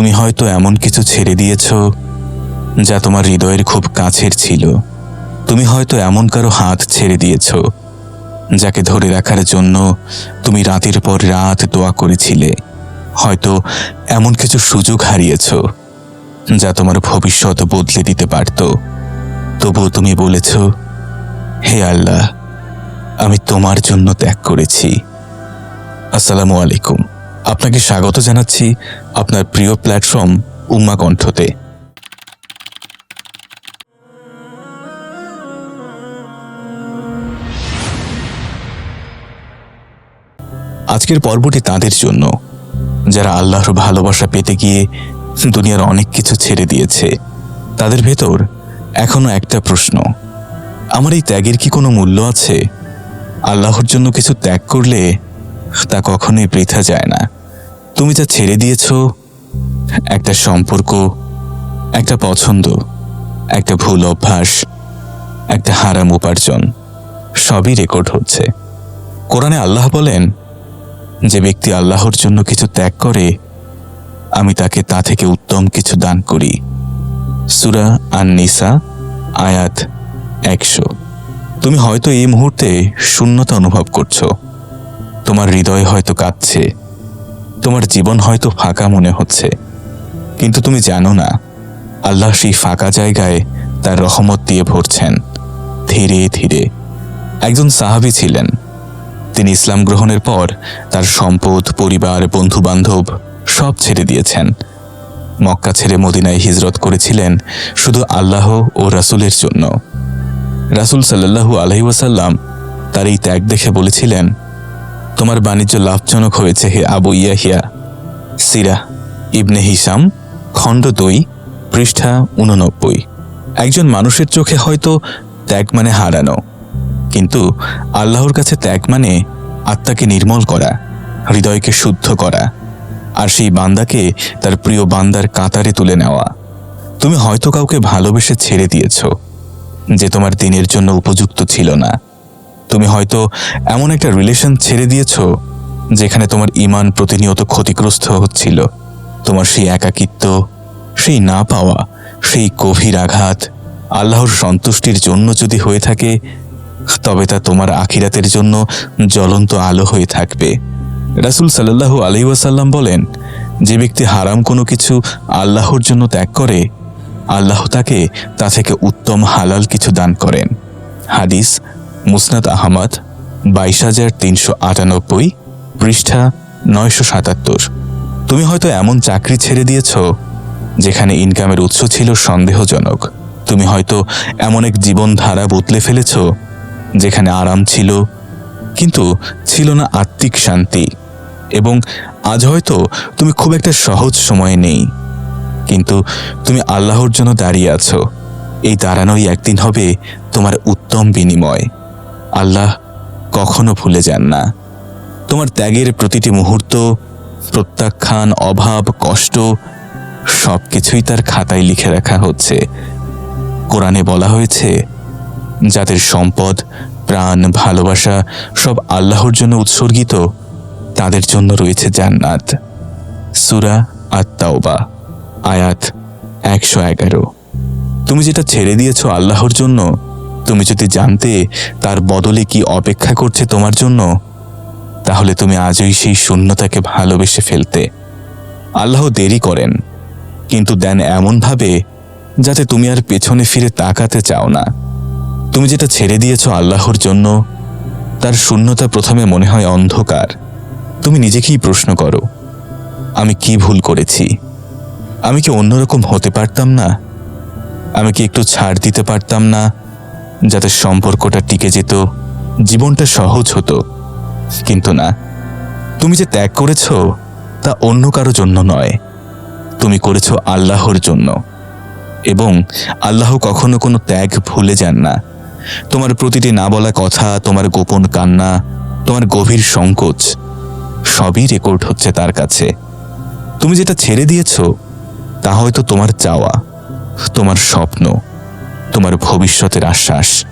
তুমি হয়তো এমন কিছু ছেড়ে দিয়েছ যা তোমার হৃদয়ের খুব কাছের ছিল। তুমি হয়তো এমন কারও হাত ছেড়ে দিয়েছ যাকে ধরে রাখার জন্য তুমি রাতের পর রাত দোয়া করেছিলে। হয়তো এমন কিছু সুযোগ হারিয়েছ যা তোমার ভবিষ্যৎ বদলে দিতে পারত। তবুও তুমি বলেছ, হে আল্লাহ, আমি তোমার জন্য ত্যাগ করেছি। আসসালামু আলাইকুম। আপনাকে স্বাগত জানাচ্ছি আপনার প্রিয় প্ল্যাটফর্ম উম্মা কণ্ঠতে। আজকের পর্বটি তাদের জন্য, যারা আল্লাহর ভালোবাসা পেতে গিয়ে দুনিয়ার অনেক কিছু ছেড়ে দিয়েছে। তাদের ভেতর এখনও একটা প্রশ্ন, আমার এই ত্যাগের কি কোনো মূল্য আছে? আল্লাহর জন্য কিছু ত্যাগ করলে তা কখনোই বৃথা যায় না। তুমি যা ছেড়ে দিয়েছ, একটা সম্পর্ক, একটা পছন্দ, একটা ভুল অভ্যাস, একটা হারাম উপার্জন, সবই রেকর্ড হচ্ছে। কোরআনে আল্লাহ বলেন, যে ব্যক্তি আল্লাহর জন্য কিছু ত্যাগ করে, আমি তাকে তা থেকে উত্তম কিছু দান করি। সুরা আন নিসা আয়াত একশো। তুমি হয়তো এই মুহূর্তে শূন্যতা অনুভব করছ। তোমার হৃদয় হয়তো কাঁদছে। তোমার জীবন হয়তো ফাঁকা মনে হচ্ছে। কিন্তু তুমি জানো না, আল্লাহ সেই ফাঁকা জায়গায় তার রহমত দিয়ে ভরছেন। ধীরে ধীরে। একজন সাহাবী ছিলেন। তিনি ইসলাম গ্রহণের পর তার সম্পদ, পরিবার বন্ধু বান্ধব সব ছেড়ে দিয়েছেন। মক্কা ছেড়ে মদিনায় হিজরত করেছিলেন শুধু আল্লাহ ও রাসূলের জন্য। রাসূল সাল্লাল্লাহু আলহি ওয়াসাল্লাম তার এই ত্যাগ দেখে বলেছিলেন তোমার বাণিজ্য লাভজনক হয়েছে হে আবু ইয়াহিয়া। সিরা, ইবনে হিসাম খণ্ড দুই, পৃষ্ঠা উননব্বই একজন মানুষের চোখে হয়তো ত্যাগ মানে হারানো, কিন্তু আল্লাহর কাছে ত্যাগ মানে আত্মাকে নির্মল করা, হৃদয়কে শুদ্ধ করা, আর সেই বান্দাকে তার প্রিয় বান্দার কাতারে তুলে নেওয়া। তুমি হয়তো কাউকে ভালোবেসে ছেড়ে দিয়েছ, যে তোমার দিনের জন্য উপযুক্ত ছিল না। তুমি হয়তো এমন একটা রিলেশন ছেড়ে দিয়েছ যেখানে তোমার ইমান প্রতিনিয়ত ক্ষতিগ্রস্ত হচ্ছিল। তোমার সেই একাকিত্ব, সেই না পাওয়া, সেই গভীর আঘাত আল্লাহর সন্তুষ্টির জন্য যদি হয়ে থাকে, তবে তা তোমার আখিরাতের জন্য জ্বলন্ত আলো হয়ে থাকবে। রাসুল সাল্লাহু আলি ওয়াসাল্লাম বলেন, যে ব্যক্তি হারাম কোনো কিছু আল্লাহর জন্য ত্যাগ করে, আল্লাহ তাকে তা থেকে উত্তম হালাল কিছু দান করেন। হাদিস মুসনাদ আহমদ, বাইশ হাজার তিনশো আটানব্বই, পৃষ্ঠা নয়শো সাতাত্তর। তুমি হয়তো এমন চাকরি ছেড়ে দিয়েছ, যেখানে ইনকামের উৎস ছিল সন্দেহজনক। তুমি হয়তো এমন এক জীবনধারা বদলে ফেলেছ, যেখানে আরাম ছিল, কিন্তু ছিল না আত্মিক শান্তি। এবং আজ হয়তো তুমি খুব একটা সহজ সময়ে নেই, কিন্তু তুমি আল্লাহর জন্য দাঁড়িয়ে আছো। এই দাঁড়ানোই একদিন হবে তোমার উত্তম বিনিময়। আল্লাহ কখনো ভুলে যান না। তোমার ত্যাগের প্রতিটি মুহূর্ত, প্রত্যাখ্যান, অভাব, কষ্ট সব কিছুই তার খাতায় লিখে রাখা হচ্ছে। কোরআনে বলা হয়েছে, যাদের সম্পদ, প্রাণ, ভালোবাসা সব আল্লাহর জন্য উৎসর্গিত, তাদের জন্য রয়েছে জান্নাত। সুরা আত্মাওবা আয়াত একশো এগারো। তুমি যেটা ছেড়ে দিয়েছ আল্লাহর জন্য তুমি যদি জানতে তার বদলে কি অপেক্ষা করছে তোমার জন্য, তাহলে তুমি আজই সেই শূন্যতাকে ভালোবেসে ফেলতে। আল্লাহ দেরি করেন, কিন্তু দেন এমনভাবে যাতে তুমি আর পেছনে ফিরে তাকাতে চাও না। তুমি যেটা ছেড়ে দিয়েছ আল্লাহর জন্য, তার শূন্যতা প্রথমে মনে হয় অন্ধকার। তুমি নিজেকেই প্রশ্ন করো, আমি কি ভুল করেছি? আমি কি অন্যরকম হতে পারতাম না? আমি কি একটু ছাড় দিতে পারতাম না? যাতে সম্পর্কটা টিকে যেত, জীবনটা সহজ হতো। কিন্তু না, তুমি যে ত্যাগ করেছ, তা অন্য কারও জন্য নয়। তুমি করেছ আল্লাহর জন্য। এবং আল্লাহ কখনো কোনো ত্যাগ ভুলে যান না। তোমার প্রতিটি না বলা কথা, তোমার গোপন কান্না, তোমার গভীর সংকোচ, সবই রেকর্ড হচ্ছে তার কাছে। তুমি যেটা ছেড়ে দিয়েছ, তা হয়তো তোমার চাওয়া, তোমার স্বপ্ন। তোমার ভবিষ্যতের আশ্বাস।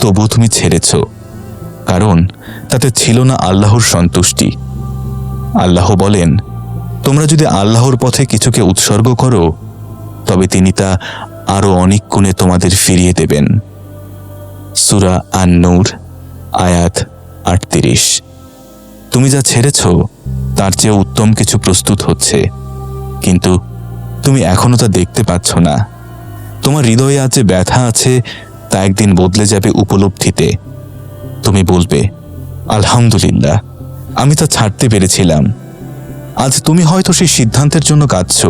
তবু তুমি ছেড়েছ, কারণ তাতে ছিল না আল্লাহর সন্তুষ্টি। আল্লাহ বলেন, তোমরা যদি আল্লাহর পথে কিছুকে উৎসর্গ করো, তবে তিনি তা আরও অনেক গুণে তোমাদের ফিরিয়ে দেবেন। সুরা আন নূর আয়াত আটত্রিশ। তুমি যা ছেড়েছ, তার চেয়ে উত্তম কিছু প্রস্তুত হচ্ছে। কিন্তু তুমি এখনও তা দেখতে পাচ্ছ না। তোমার হৃদয়ে যে ব্যথা আছে, তা একদিন বদলে যাবে উপলব্ধিতে। তুমি বলবে, আলহামদুলিল্লাহ, আমি তা ছাড়তে পেরেছিলাম। আজ তুমি হয়তো সেই সিদ্ধান্তের জন্য কাঁদছ।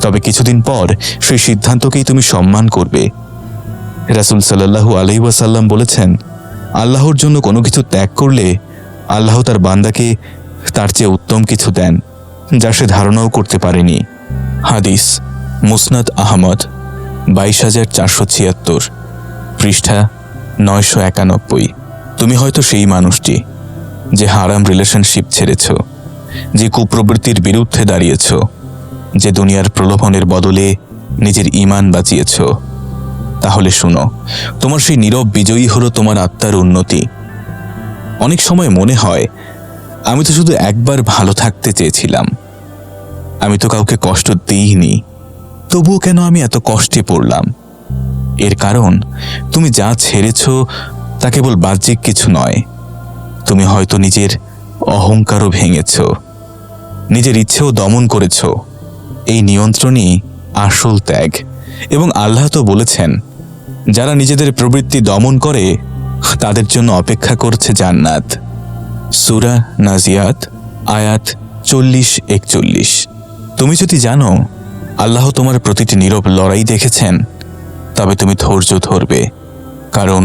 তবে কিছুদিন পর সেই সিদ্ধান্তকেই তুমি সম্মান করবে। রাসুল সাল্লাহু আলহি ওয়াসাল্লাম বলেছেন, আল্লাহর জন্য কোনো কিছু ত্যাগ করলে আল্লাহ তার বান্দাকে তার চেয়ে উত্তম কিছু দেন, যা সে ধারণাও করতে পারেনি। হাদিস, মুসনাদ আহমদ। বাইশ হাজার চারশো ছিয়াত্তর, পৃষ্ঠা নয়শো একানব্বই। তুমি হয়তো সেই মানুষটি, যে হারাম রিলেশনশিপ ছেড়েছ, যে কুপ্রবৃত্তির বিরুদ্ধে দাঁড়িয়েছ, যে দুনিয়ার প্রলোভনের বদলে নিজের ইমান বাঁচিয়েছ। তাহলে শুনো, তোমার সেই নীরব বিজয়ী হলো তোমার আত্মার উন্নতি। অনেক সময় মনে হয়, আমি তো শুধু একবার ভালো থাকতে চেয়েছিলাম। আমি তো কাউকে কষ্ট দিইনি। তবুও কেন আমি এত কষ্টে পড়লাম? এর কারণ, তুমি যা ছেড়েছ তা কেবল বাহ্যিক কিছু নয়। তুমি হয়তো নিজের অহংকারও ভেঙেছ। নিজের ইচ্ছেও দমন করেছ। এই নিয়ন্ত্রণই আসল ত্যাগ। এবং আল্লাহ তো বলেছেন, যারা নিজেদের প্রবৃত্তি দমন করে, তাদের জন্য অপেক্ষা করছে জান্নাত। সুরা নাজিয়াত, আয়াত চল্লিশ একচল্লিশ। তুমি যদি জানো আল্লাহ তোমার প্রতিটি নীরব লড়াই দেখেছেন, তবে তুমি ধৈর্য ধরবে, কারণ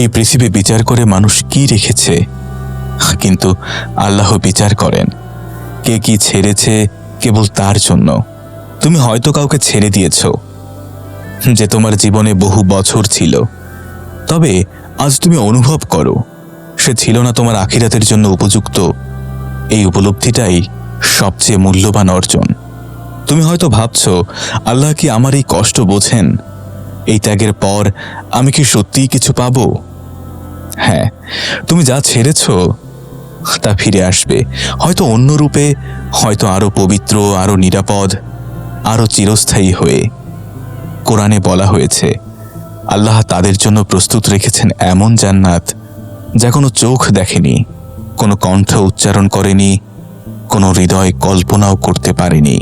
এই পৃথিবী বিচার করে মানুষ কি রেখেছে? কিন্তু আল্লাহ বিচার করেন, কে কি ছেড়েছে কেবল তার জন্য। তুমি হয়তো কাউকে ছেড়ে দিয়েছ, যে তোমার জীবনে বহু বছর ছিল। তবে আজ তুমি অনুভব করো, সে ছিল না তোমার আখিরাতের জন্য উপযুক্ত। এই উপলব্ধিটাই সবচেয়ে মূল্যবান অর্জন। তুমি হয়তো ভাবছ, আল্লাহ কি আমার এই কষ্ট বোঝেন? এই ত্যাগের পর আমি কি সত্যিই কিছু পাবো? হ্যাঁ তুমি যা ছেড়েছ, তা ফিরে আসবে। হয়তো অন্য রূপে, হয়তো আরও পবিত্র আরও নিরাপদ আরও চিরস্থায়ী হয়ে। কোরআনে বলা হয়েছে, আল্লাহ তাদের জন্য প্রস্তুত রেখেছেন এমন জান্নাত যা কোনো চোখ দেখেনি, কোনো কণ্ঠ উচ্চারণ করেনি, কোনো হৃদয় কল্পনাও করতে পারেনি।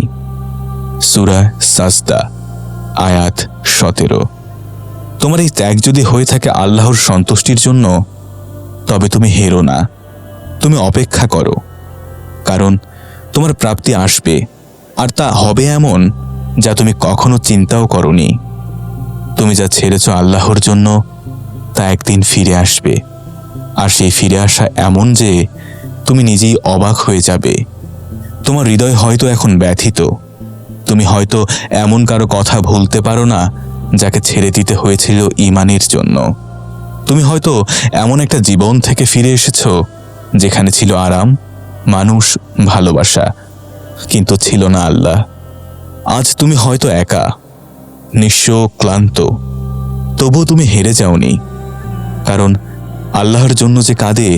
সুরা সাজদা, আয়াত সতেরো। তোমার এই ত্যাগ যদি হয়ে থাকে আল্লাহর সন্তুষ্টির জন্য, তবে তুমি হেরো না। তুমি অপেক্ষা করো। কারণ তোমার প্রাপ্তি আসবে, আর তা হবে এমন যা তুমি কখনো চিন্তাও করনি। তুমি যা ছেড়েছ আল্লাহর জন্য, তা একদিন ফিরে আসবে। আর সেই ফিরে আসা এমন যে, তুমি নিজেই অবাক হয়ে যাবে। তোমার হৃদয় হয়তো এখন ব্যথিত। তুমি হয়তো এমন কারও কথা ভুলতে পারো না যাকে ছেড়ে দিতে হয়েছিল ইমানের জন্য। তুমি হয়তো এমন একটা জীবন থেকে ফিরে এসেছ যেখানে ছিল আরাম, মানুষ, ভালোবাসা, কিন্তু ছিল না আল্লাহ। আজ তুমি হয়তো একা, নিঃস্ব, ক্লান্ত। তবুও তুমি হেরে যাওনি, কারণ আল্লাহর জন্য যে কাঁদে,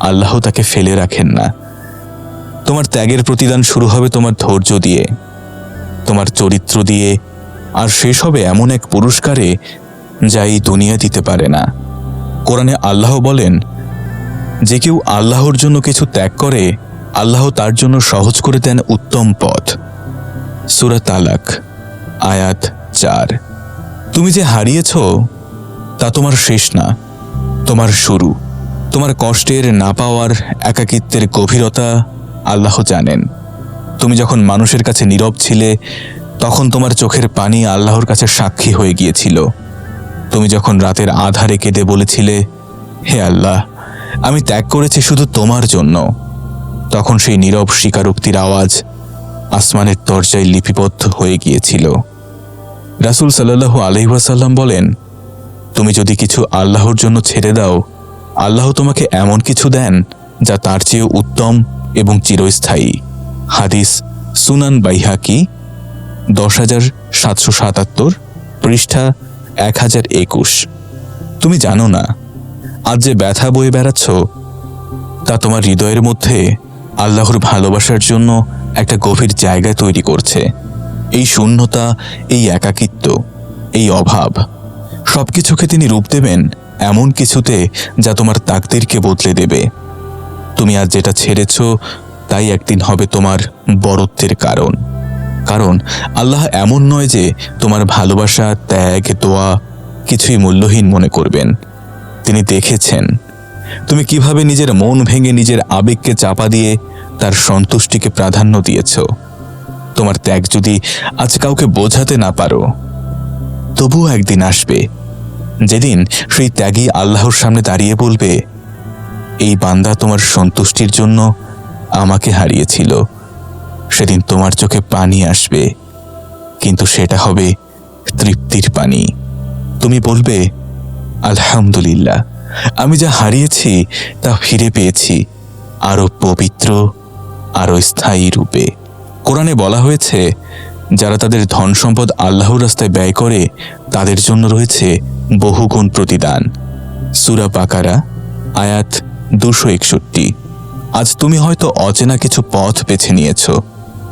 আল্লাহ তাকে ফেলে রাখেন না। তোমার ত্যাগের প্রতিদান শুরু হবে তোমার ধৈর্য দিয়ে। তোমার চরিত্র দিয়ে, আর শেষ হবে এমন এক পুরস্কারে যা এই দুনিয়া দিতে পারে না। কোরআনে আল্লাহ বলেন, যে কেউ আল্লাহর জন্য কিছু ত্যাগ করে, আল্লাহ তার জন্য সহজ করে দেন উত্তম পথ। সুরা তালাক, আয়াত চার। তুমি যে হারিয়েছ, তা তোমার শেষ না, তোমার শুরু। তোমার কষ্টের না পাওয়ার একাকিত্বের গভীরতা আল্লাহ জানেন। তুমি যখন মানুষের কাছে নীরব ছিলে, তখন তোমার চোখের পানি আল্লাহর কাছে সাক্ষী হয়ে গিয়েছিল। তুমি যখন রাতের আধারে কেঁদে বলেছিলে, হে আল্লাহ, আমি ত্যাগ করেছি শুধু তোমার জন্য। তখন সেই নীরব স্বীকারোক্তির আওয়াজ আসমানের দরজায় লিপিবদ্ধ হয়ে গিয়েছিল। রাসুল সাল্লাহ আলহিহাসাল্লাম বলেন, তুমি যদি কিছু আল্লাহর জন্য ছেড়ে দাও, আল্লাহ তোমাকে এমন কিছু দেন যা তার চেয়েও উত্তম এবং চিরস্থায়ী। হাদিস সুনান বাইহাকি, দশ হাজার সাতশো সাতাত্তর, পৃষ্ঠা এক হাজার একুশ। তুমি জানো না, আজ যে ব্যথা বয়ে বেড়াচ্ছ, তা তোমার হৃদয়ের মধ্যে আল্লাহর ভালোবাসার জন্য একটা গভীর জায়গা তৈরি করছে। এই শূন্যতা, এই একাকিত্ব, এই অভাব সব কিছুকে তিনি রূপ দেবেন এমন কিছুতে যা তোমার তাকদিরকে বদলে দেবে। তুমি আজ যেটা ছেড়েছ তাই একদিন হবে তোমার বরত্বের কারণ। কারণ আল্লাহ এমন নয় যে তোমার ভালোবাসা, ত্যাগ, দোয়া কিছুই মূল্যহীন মনে করবেন। তিনি দেখেছেন। তুমি কীভাবে নিজের মন ভেঙে নিজের আবেগকে চাপা দিয়ে তার সন্তুষ্টিকে প্রাধান্য দিয়েছ? তোমার ত্যাগ যদি আজ কাউকে বোঝাতে না পারো, তবুও একদিন আসবে। যেদিন সেই ত্যাগী আল্লাহর সামনে দাঁড়িয়ে বলবে, এই বান্দা তোমার সন্তুষ্টির জন্য আমাকে হারিয়েছিল। সেদিন তোমার চোখে পানি আসবে, কিন্তু সেটা হবে তৃপ্তির পানি। তুমি বলবে, আলহামদুলিল্লাহ, আমি যা হারিয়েছি তা ফিরে পেয়েছি আরও পবিত্র আরও স্থায়ী রূপে। কোরআনে বলা হয়েছে, যারা তাদের ধন সম্পদ আল্লাহর রাস্তায় ব্যয় করে, তাদের জন্য রয়েছে বহুগুণ প্রতিদান। সুরা পাকারা আয়াত দুশো একষট্টি। আজ তুমি হয়তো অচেনা কিছু পথ বেছে নিয়েছ,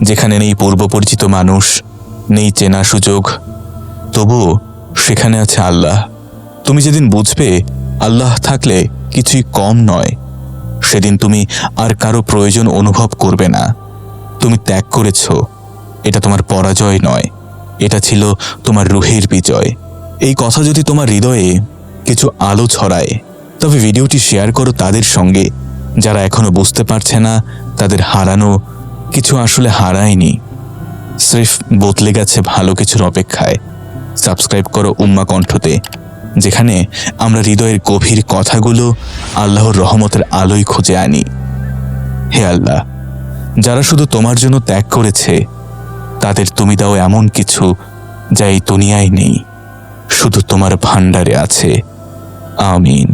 যেখানে নেই পূর্বপরিচিত মানুষ, নেই চেনা সুযোগ। তবুও সেখানে আছে আল্লাহ। তুমি যেদিন বুঝবে, আল্লাহ থাকলে কিছুই কম নয়। সেদিন তুমি আর কারও প্রয়োজন অনুভব করবে না। তুমি ত্যাগ করেছ, এটা তোমার পরাজয় নয়। এটা ছিল তোমার রুহের বিজয়। এই কথা যদি তোমার হৃদয়ে কিছু আলো ছড়ায়, তবে ভিডিওটি শেয়ার করো তাদের সঙ্গে। যারা এখনও বুঝতে পারছে না, তাদের হারানো কিছু আসলে হারায়নি। স্রেফ বদলে গেছে ভালো কিছুর অপেক্ষায়। সাবস্ক্রাইব করো উম্মা কণ্ঠতে, যেখানে আমরা হৃদয়ের গভীর কথাগুলো আল্লাহর রহমতের আলোয় খুঁজে আনি। হে আল্লাহ, যারা শুধু তোমার জন্য ত্যাগ করেছে, তাদের তুমি দাও এমন কিছু যা এই দুনিয়ায় নেই, শুধু তোমার ভাণ্ডারে আছে। আমিন।